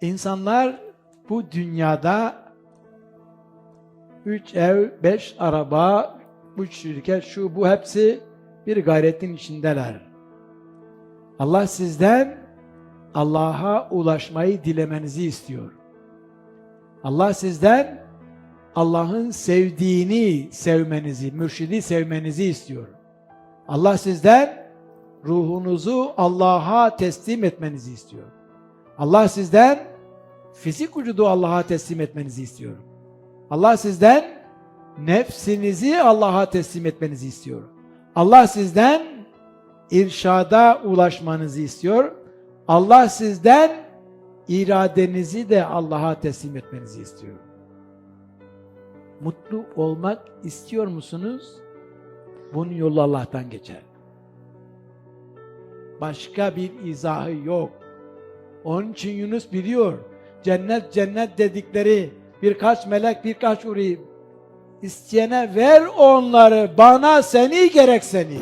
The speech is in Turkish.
İnsanlar bu dünyada üç ev, beş araba, üç şirket, şu bu hepsi bir gayretin içindeler. Allah sizden Allah'a ulaşmayı dilemenizi istiyor. Allah sizden Allah'ın sevdiğini sevmenizi, mürşidi sevmenizi istiyor. Allah sizden ruhunuzu Allah'a teslim etmenizi istiyor. Allah sizden fizik vücudu Allah'a teslim etmenizi istiyor. Allah sizden nefsinizi Allah'a teslim etmenizi istiyor. Allah sizden irşada ulaşmanızı istiyor. Allah sizden iradenizi de Allah'a teslim etmenizi istiyor. Mutlu olmak istiyor musunuz? Bunun yolu Allah'tan geçer. Başka bir izahı yok. Onun için Yunus biliyor. Cennet cennet dedikleri birkaç melek birkaç uri isteyene ver onları bana seni gerek seni.